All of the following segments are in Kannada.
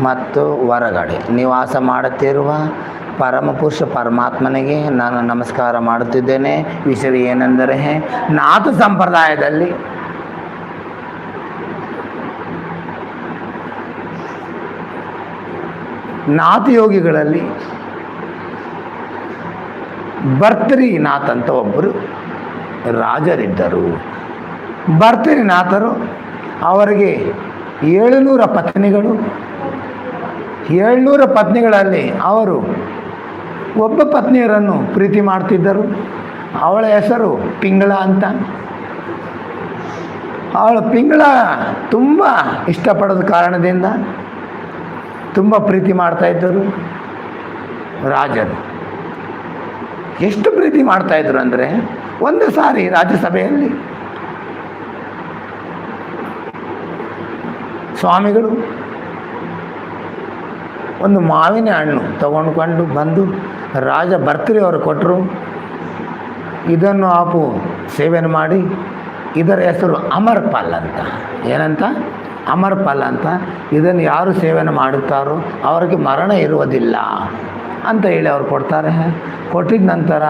ಮತ್ತು ಹೊರಗಡೆ ನಿವಾಸ ಮಾಡುತ್ತಿರುವ ಪರಮಪುರುಷ ಪರಮಾತ್ಮನಿಗೆ ನಾನು ನಮಸ್ಕಾರ ಮಾಡುತ್ತಿದ್ದೇನೆ. ವಿಷಯ ಏನೆಂದರೆ, ನಾಥ ಸಂಪ್ರದಾಯದಲ್ಲಿ ನಾಥ ಯೋಗಿಗಳಲ್ಲಿ ಭರ್ತೃನಾಥ್ ಅಂತ ಒಬ್ಬರು ರಾಜರಿದ್ದರು. ಭರ್ತರಿನಾಥರು ಅವರಿಗೆ ಏಳುನೂರ ಪತ್ನಿಗಳು ಏಳ್ನೂರ ಪತ್ನಿಗಳಲ್ಲಿ ಅವರು ಒಬ್ಬ ಪತ್ನಿಯರನ್ನು ಪ್ರೀತಿ ಮಾಡ್ತಿದ್ದರು. ಅವಳ ಹೆಸರು ಪಿಂಗಳ ಅಂತ. ಅವಳ ಪಿಂಗಳ ತುಂಬ ಇಷ್ಟಪಡೋದ ಕಾರಣದಿಂದ ತುಂಬ ಪ್ರೀತಿ ಮಾಡ್ತಾಯಿದ್ದರು ರಾಜರು ಎಷ್ಟು ಪ್ರೀತಿ ಮಾಡ್ತಾಯಿದ್ರು ಅಂದರೆ ಒಂದು ಸಾರಿ ರಾಜ್ಯಸಭೆಯಲ್ಲಿ ಸ್ವಾಮಿಗಳು ಒಂದು ಮಾವಿನ ಹಣ್ಣು ತಗೊಂಡ್ಕೊಂಡು ಬಂದು ರಾಜ ಭರ್ತೃ ಅವರು ಕೊಟ್ಟರು ಇದನ್ನು ಆಪು ಸೇವನೆ ಮಾಡಿ, ಇದರ ಹೆಸರು ಅಮರ್ ಫಲ್ ಅಂತ. ಏನಂತ? ಅಮರ್ ಅಂತ. ಇದನ್ನು ಯಾರು ಸೇವನೆ ಮಾಡುತ್ತಾರೋ, ಅವರಿಗೆ ಮರಣ ಇರುವುದಿಲ್ಲ. ಅಂತ ಹೇಳಿ ಅವ್ರು ಕೊಡ್ತಾರೆ. ಕೊಟ್ಟಿದ ನಂತರ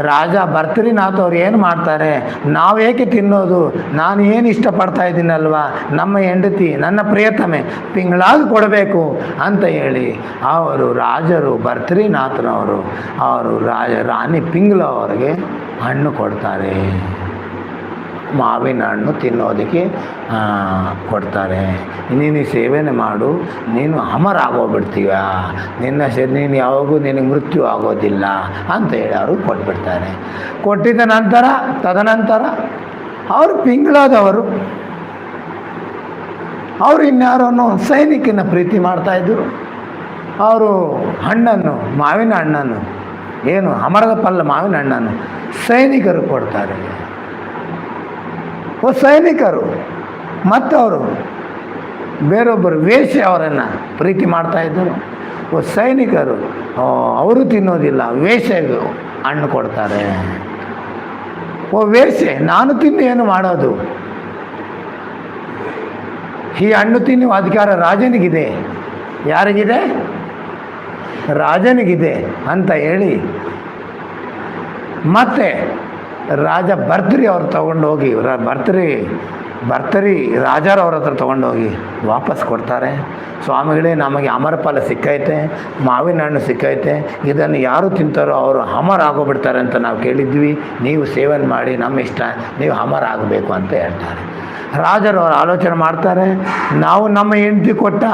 ರಾಜ ಭರ್ತೃನಾಥ್ ಅವ್ರು ಏನು ಮಾಡ್ತಾರೆ? ನಾವೇಕೆ ತಿನ್ನೋದು? ನಾನು ಏನು ಇಷ್ಟಪಡ್ತಾ ಇದ್ದೀನಲ್ವ ನಮ್ಮ ಹೆಂಡತಿ, ನನ್ನ ಪ್ರಿಯತಮೆ, ತಿಂಗಳಾಗಿ ಕೊಡಬೇಕು ಅಂತ ಹೇಳಿ ಅವರು ರಾಜರು ಭರ್ತೃನಾಥನವರು, ಅವರು ರಾಜ ರಾಣಿ ಪಿಂಗ್ಲ ಅವರಿಗೆ ಹಣ್ಣು ಕೊಡ್ತಾರೆ. ಮಾವಿನ ಹಣ್ಣು ತಿನ್ನೋದಕ್ಕೆ ಕೊಡ್ತಾರೆ. ನೀನು ಸೇವನೆ ಮಾಡು. ನೀನು ಅಮರ ಆಗೋಗ್ಬಿಡ್ತೀಯ ನಿನ್ನ ಸೇ ನೀನು ಯಾವಾಗೂ ನಿನಗೆ ಮೃತ್ಯು ಆಗೋದಿಲ್ಲ ಅಂತ ಹೇಳಿ ಅವರು ಕೊಟ್ಬಿಡ್ತಾರೆ. ಕೊಟ್ಟಿದ್ದ ನಂತರ, ತದನಂತರ ಅವರು ಪಿಂಗ್ಳಾದವರು ಅವರು ಇನ್ಯಾರನ್ನು ಸೈನಿಕನ ಪ್ರೀತಿ ಮಾಡ್ತಾಯಿದ್ರು ಅವರು ಹಣ್ಣನ್ನು, ಮಾವಿನ ಹಣ್ಣನ್ನು, ಏನು ಅಮರದ ಪಲ್ಲ ಮಾವಿನ ಹಣ್ಣನ್ನು ಸೈನಿಕರು ಕೊಡ್ತಾರೆ. ಸೈನಿಕರು, ಮತ್ತವರು ಬೇರೊಬ್ಬರು ವೇಷಿ ಅವರನ್ನು ಪ್ರೀತಿ ಮಾಡ್ತಾಯಿದ್ದರು ಓ ಸೈನಿಕರು ಅವರು ತಿನ್ನೋದಿಲ್ಲ, ವೇಶ್ಯೆಗೆ ಹಣ್ಣು ಕೊಡ್ತಾರೆ. ಓ ವೇಷೆ ನಾನು ತಿಂದು ಏನು ಮಾಡೋದು? ಈ ಹಣ್ಣು ತಿನ್ನುವ ಅಧಿಕಾರ ರಾಜನಿಗಿದೆ. ಯಾರಿಗಿದೆ? ರಾಜನಿಗಿದೆ ಅಂತ ಹೇಳಿ ಮತ್ತೆ ರಾಜ ಬರ್ತರಿ ಅವ್ರು ತಗೊಂಡೋಗಿ, ರ- ಬರ್ತರಿ ರಾಜರು ಅವ್ರ ಹತ್ರ ತೊಗೊಂಡೋಗಿ ವಾಪಸ್ ಕೊಡ್ತಾರೆ. ಸ್ವಾಮಿಗಳೇ, ನಮಗೆ ಅಮರ ಫಲ ಸಿಕ್ಕೈತೆ, ಮಾವಿನ ಹಣ್ಣು ಸಿಕ್ಕೈತೆ, ಇದನ್ನು ಯಾರು ತಿಂತಾರೋ ಅವರು ಅಮರ ಆಗೋಗ್ಬಿಡ್ತಾರೆ ಅಂತ ನಾವು ಕೇಳಿದ್ವಿ. ನೀವು ಸೇವನೆ ಮಾಡಿ, ನಮ್ಮ ಇಷ್ಟ, ನೀವು ಅಮರ ಆಗಬೇಕು ಅಂತ ಹೇಳ್ತಾರೆ. ರಾಜರು ಅವರು ಆಲೋಚನೆ ಮಾಡ್ತಾರೆ, ನಾವು ನಮ್ಮ ಹೆಂಡತಿ ಕೊಟ್ಟ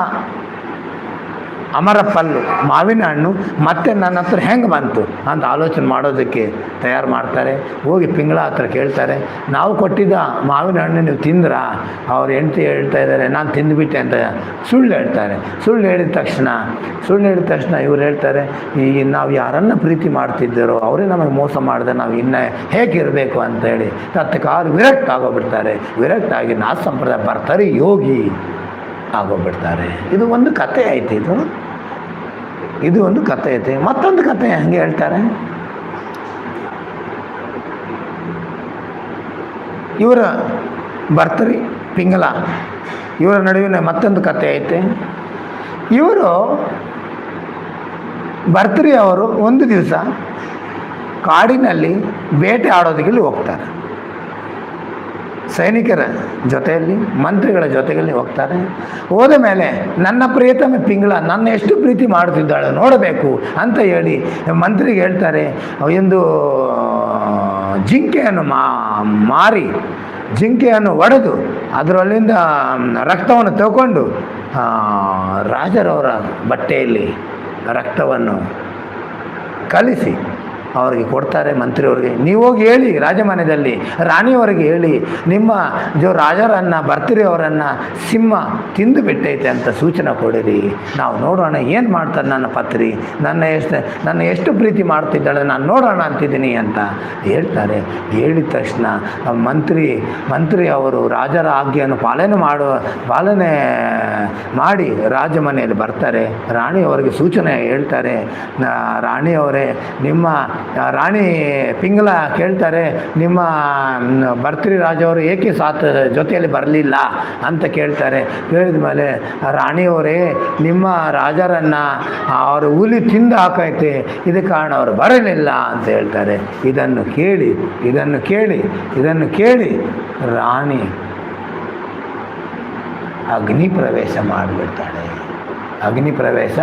ಅಮರ ಪಲ್ಲು, ಮಾವಿನ ಹಣ್ಣು, ಮತ್ತೆ ನನ್ನ ಹತ್ರ ಹೆಂಗೆ ಬಂತು ಅಂತ ಆಲೋಚನೆ ಮಾಡೋದಕ್ಕೆ ತಯಾರು ಮಾಡ್ತಾರೆ. ಹೋಗಿ ಪಿಂಗಳ ಹತ್ರ ಕೇಳ್ತಾರೆ, ನಾವು ಕೊಟ್ಟಿದ್ದ ಮಾವಿನ ಹಣ್ಣು ನೀವು ತಿಂದ್ರಾ? ಅವ್ರು ಹೆಂಡತಿ ಹೇಳ್ತಾ ಇದ್ದಾರೆ, ನಾನು ತಿಂದುಬಿಟ್ಟೆ ಅಂತ ಸುಳ್ಳು ಹೇಳ್ತಾರೆ. ಸುಳ್ಳು ಹೇಳಿದ ತಕ್ಷಣ, ಸುಳ್ಳು ಹೇಳಿದ ತಕ್ಷಣ ಇವ್ರು ಹೇಳ್ತಾರೆ, ಈ ನಾವು ಯಾರನ್ನು ಪ್ರೀತಿ ಮಾಡ್ತಿದ್ದರೋ, ಅವರೇ ನಮಗೆ ಮೋಸ ಮಾಡಿದೆ, ನಾವು ಇನ್ನೂ ಹೇಗಿರಬೇಕು ಅಂತ ಹೇಳಿ, ತತ್ಕಾಲ ವಿರಕ್ತ ಆಗೋಗ್ಬಿಡ್ತಾರೆ. ವಿರಕ್ತ ಆಗಿ ನಾ ಸಂಪ್ರದಾಯ, ಬರ್ತಾರೆ ಯೋಗಿ. ಆಗೋಗ್ಬಿಡ್ತಾರೆ. ಇದು ಒಂದು ಕತೆ ಐತೆ ಇದು. ಇದು ಒಂದು ಕತೆ ಐತೆ. ಮತ್ತೊಂದು ಕತೆ ಹಂಗೆ ಹೇಳ್ತಾರೆ. ಇವರ ಬರ್ತರಿ ಪಿಂಗಲ. ಇವರ ನಡುವಿನ ಮತ್ತೊಂದು ಕತೆ ಐತೆ. ಇವರು ಬರ್ತರಿ ಅವರು ಒಂದು ದಿವಸ ಕಾಡಿನಲ್ಲಿ ಬೇಟೆ ಆಡೋದಕ್ಕೆ ಹೋಗ್ತಾರೆ. ಸೈನಿಕರ ಜೊತೆಯಲ್ಲಿ, ಮಂತ್ರಿಗಳ ಜೊತೆಯಲ್ಲಿ ಹೋಗ್ತಾರೆ. ಹೋದ ಮೇಲೆ ನನ್ನ ಪ್ರಿಯತಮ ಪಿಂಗಳ ನನ್ನ ಎಷ್ಟು ಪ್ರೀತಿ ಮಾಡುತ್ತಿದ್ದಾಳೆ ನೋಡಬೇಕು ಅಂತ ಹೇಳಿ ಮಂತ್ರಿಗೆ ಹೇಳ್ತಾರೆ ಎಂದು ಜಿಂಕೆಯನ್ನು ಮಾರಿ, ಜಿಂಕೆಯನ್ನು ಒಡೆದು ಅದರಲ್ಲಿಂದ, ರಕ್ತವನ್ನು ತಗೊಂಡು ರಾಜರವರ ಬಟ್ಟೆಯಲ್ಲಿ ರಕ್ತವನ್ನು ಕಲಿಸಿ ಅವರಿಗೆ ಕೊಡ್ತಾರೆ, ಮಂತ್ರಿಯವ್ರಿಗೆ. ನೀವು ಹೋಗಿ ಹೇಳಿ, ರಾಜಮನೆಯಲ್ಲಿ, ರಾಣಿಯವರಿಗೆ ಹೇಳಿ, ನಿಮ್ಮ ಜೋ ರಾಜರನ್ನು ಬರ್ತೀರಿ ಅವರನ್ನು ಸಿಂಹ ತಿಂದು ಬಿಟ್ಟೈತೆ ಅಂತ ಸೂಚನೆ ಕೊಡಿರಿ. ನಾವು ನೋಡೋಣ ಏನು ಮಾಡ್ತಾರೆ ನನ್ನ ಪತ್ರಿ? ನನ್ನ ಎಷ್ಟು ನನ್ನ ಎಷ್ಟು ಪ್ರೀತಿ ಮಾಡ್ತಿದ್ದಾಳೆ? ನಾನು ನೋಡೋಣ ಅಂತಿದ್ದೀನಿ ಅಂತ ಹೇಳ್ತಾರೆ. ಹೇಳಿದ ತಕ್ಷಣ ಮಂತ್ರಿ ಮಂತ್ರಿ ಅವರು ರಾಜರ ಆಜ್ಞೆಯನ್ನು ಪಾಲನೆ ಮಾಡುವ, ಪಾಲನೆ ಮಾಡಿ ರಾಜಮನೆಯಲ್ಲಿ ಬರ್ತಾರೆ. ರಾಣಿಯವರಿಗೆ ಸೂಚನೆ ಹೇಳ್ತಾರೆ. ರಾಣಿಯವರೇ, ನಿಮ್ಮ ರಾಣಿ ಪಿಂಗಲ ಕೇಳ್ತಾರೆ, ನಿಮ್ಮ ಭರ್ತೃ ರಾಜವರು ಏಕೆ ಸಾತ್, ಜೊತೆಯಲ್ಲಿ ಬರಲಿಲ್ಲ ಅಂತ ಕೇಳ್ತಾರೆ. ಕೇಳಿದ ಮೇಲೆ, ರಾಣಿಯವರೇ, ನಿಮ್ಮ ರಾಜರನ್ನು ಅವರು ಹುಲಿ ತಿಂದು ಹಾಕೈತೆ, ಇದಕ್ಕೆ ಕಾರಣ ಅವರು ಬರಲಿಲ್ಲ ಅಂತ ಹೇಳ್ತಾರೆ. ಇದನ್ನು ಕೇಳಿ ಇದನ್ನು ಕೇಳಿ ಇದನ್ನು ಕೇಳಿ, ರಾಣಿ ಅಗ್ನಿ ಪ್ರವೇಶ ಮಾಡಿಬಿಡ್ತಾಳೆ. ಅಗ್ನಿ ಪ್ರವೇಶ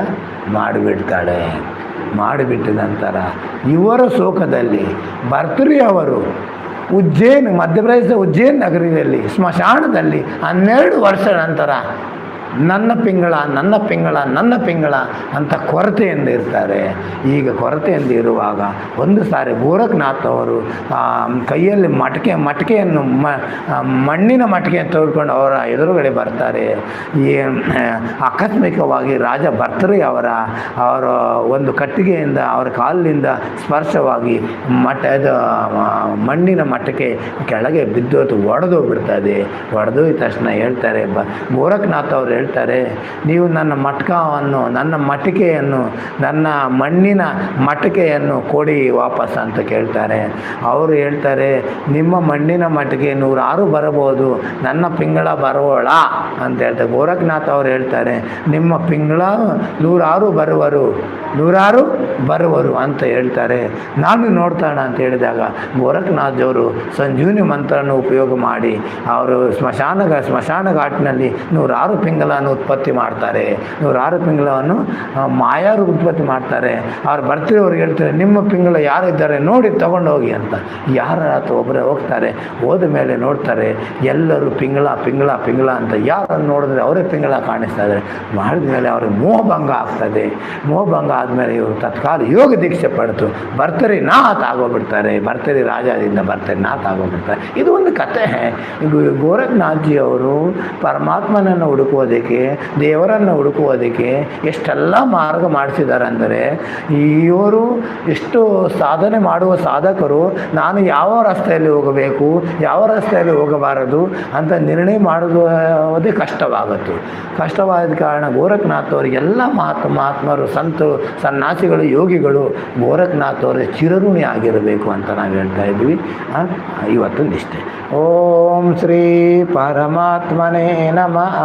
ಮಾಡಿಬಿಡ್ತಾಳೆ. ಮಾಡಿಬಿಟ್ಟ ನಂತರ ಇವರ ಶೋಕದಲ್ಲಿ ಭರ್ತೃ ಅವರು ಉಜ್ಜೇನ್ ಮಧ್ಯಪ್ರದೇಶದ ಉಜ್ಜೇನ್ ನಗರದಲ್ಲಿ ಸ್ಮಶಾನದಲ್ಲಿ ಹನ್ನೆರಡು ವರ್ಷ ನಂತರ ನನ್ನ ಪಿಂಗಳ ನನ್ನ ಪಿಂಗಳ ನನ್ನ ಪಿಂಗಳ ಅಂತ ಕೊರತೆಯಿಂದ ಇರ್ತಾರೆ. ಈಗ ಕೊರತೆಯಿಂದ ಇರುವಾಗ ಒಂದು ಸಾರಿ ಗೋರಖನಾಥ್ ಅವರು ಕೈಯಲ್ಲಿ ಮಟಕೆ, ಮಟಕೆಯನ್ನು ಮಣ್ಣಿನ ಮಟಕೆಯನ್ನು ತೆಗೆದುಕೊಂಡು ಅವರ ಎದುರುಗಡೆ ಬರ್ತಾರೆ. ಈ ಆಕಸ್ಮಿಕವಾಗಿ ರಾಜ ಭರ್ತೃ ಅವರ ಅವರ ಒಂದು ಕಟ್ಟಿಗೆಯಿಂದ ಅವರ ಕಾಲಿನಿಂದ ಸ್ಪರ್ಶವಾಗಿ ಮಟ ಮಣ್ಣಿನ ಮಟಕೆ ಕೆಳಗೆ ಬಿದ್ದೋತು ಒಡೆದೋಗ್ಬಿಡ್ತದೆ ಒಡೆದೋಗಿದ ತಕ್ಷಣ ಹೇಳ್ತಾರೆ, ಬ, ಗೋರಖನಾಥ್ ಅವರು ಹೇಳ್ತಾರೆ, ನೀವು ನನ್ನ ಮಟ್ಕವನ್ನು, ನನ್ನ ಮಟಿಕೆಯನ್ನು ನನ್ನ ಮಣ್ಣಿನ ಮಟಿಕೆಯನ್ನು ಕೊಡಿ ವಾಪಸ್ ಅಂತ ಕೇಳ್ತಾರೆ. ಅವರು ಹೇಳ್ತಾರೆ, ನಿಮ್ಮ ಮಣ್ಣಿನ ಮಟಿಕೆ ನೂರಾರು ಬರಬಹುದು, ನನ್ನ ಪಿಂಗಳ ಬರೋಳ ಅಂತ ಹೇಳ್ತಾರೆ. ಗೋರಖನಾಥ್ ಅವರು ಹೇಳ್ತಾರೆ, ನಿಮ್ಮ ಪಿಂಗಳ ನೂರಾರು ಬರುವರು ನೂರಾರು ಬರುವರು ಅಂತ ಹೇಳ್ತಾರೆ. ನಾನು ನೋಡ್ತಾಣ ಅಂತ ಹೇಳಿದಾಗ ಗೋರಖನಾಥ್ ಅವರು ಸಂಜೀವನಿ ಮಂತ್ರನ ಉಪಯೋಗ ಮಾಡಿ, ಅವರು ಸ್ಮಶಾನ ಸ್ಮಶಾನ ಘಾಟ್ನಲ್ಲಿ ನೂರಾರು ಪಿಂಗಲನ್ನು ಉತ್ಪತ್ತಿ ಮಾಡ್ತಾರೆ. ನೂರಾರು ಆರು ಆ, ಮಾಯಾರು ಉತ್ಪತ್ತಿ ಮಾಡ್ತಾರೆ. ಅವ್ರು ಬರ್ತಿರೋರು ಹೇಳ್ತಾರೆ ನಿಮ್ಮ ಪಿಂಗಳ ಯಾರು ಇದ್ದಾರೆ ನೋಡಿ ತಗೊಂಡೋಗಿ ಅಂತ. ಯಾರ ಅಥವಾ ಒಬ್ಬರೇ ಹೋಗ್ತಾರೆ ಹೋದ ಮೇಲೆ ನೋಡ್ತಾರೆ ಎಲ್ಲರೂ ಪಿಂಗಳ ಪಿಂಗಳ ಪಿಂಗಳ ಅಂತ. ಯಾರನ್ನು ನೋಡಿದ್ರೆ ಅವರೇ ಪಿಂಗಳ ಕಾಣಿಸ್ತಾ ಇದ್ದಾರೆ. ಮಾಡಿದ ಮೇಲೆ ಅವ್ರಿಗೆ ಮೋಹಭಂಗ ಆಗ್ತದೆ. ಮೋಹಭಂಗ ಆದಮೇಲೆ ಇವರು ತತ್ಕಾಲ ಯೋಗ ದೀಕ್ಷೆ ಪಡೆದು ಬರ್ತರಿ ನಾಥ್ ಆಗೋಗ್ಬಿಡ್ತಾರೆ. ಬರ್ತರಿ ರಾಜಾದಿಂದ ಬರ್ತರಿ ನಾಥ್ ಆಗೋಗ್ಬಿಡ್ತಾರೆ. ಇದು ಒಂದು ಕತೆ ಇದು ಗೋರಖನಾಥ್ಜಿ ಅವರು ಪರಮಾತ್ಮನನ್ನು ಹುಡುಕುವುದಕ್ಕೆ ದೇವರನ್ನು ಹುಡುಕುವುದಕ್ಕೆ ಎಷ್ಟೆಲ್ಲ ಮಾರ್ಗ ಮಾಡಿಸಿದ್ದಾರೆ ಅಂದರೆ ಇವರು ಎಷ್ಟು ಸಾಧನೆ ಮಾಡುವ ಸಾಧಕರು, ನಾನು ಯಾವ ರಸ್ತೆಯಲ್ಲಿ ಹೋಗಬೇಕು, ಯಾವ ರಸ್ತೆಯಲ್ಲಿ ಹೋಗಬಾರದು ಅಂತ ನಿರ್ಣಯ ಮಾಡುವುದೇ ಕಷ್ಟವಾಗುತ್ತೆ ಕಷ್ಟವಾದ ಕಾರಣ ಗೋರಖನಾಥ್ ಎಲ್ಲ ಮಹಾತ್ಮ ಮಹಾತ್ಮರು ಸಂತರು ಸನ್ಯಾಸಿಗಳು, ಯೋಗಿಗಳು ಗೋರಖನಾಥ್ ಅವರ ಚಿರಋಣಿ ಆಗಿರಬೇಕು ಅಂತ ನಾವು ಹೇಳ್ತಾ ಇದ್ವಿ ಇವತ್ತು ನಿಷ್ಠೆ. ಓಂ ಶ್ರೀ ಪರಮಾತ್ಮನೇ ನಮಃ.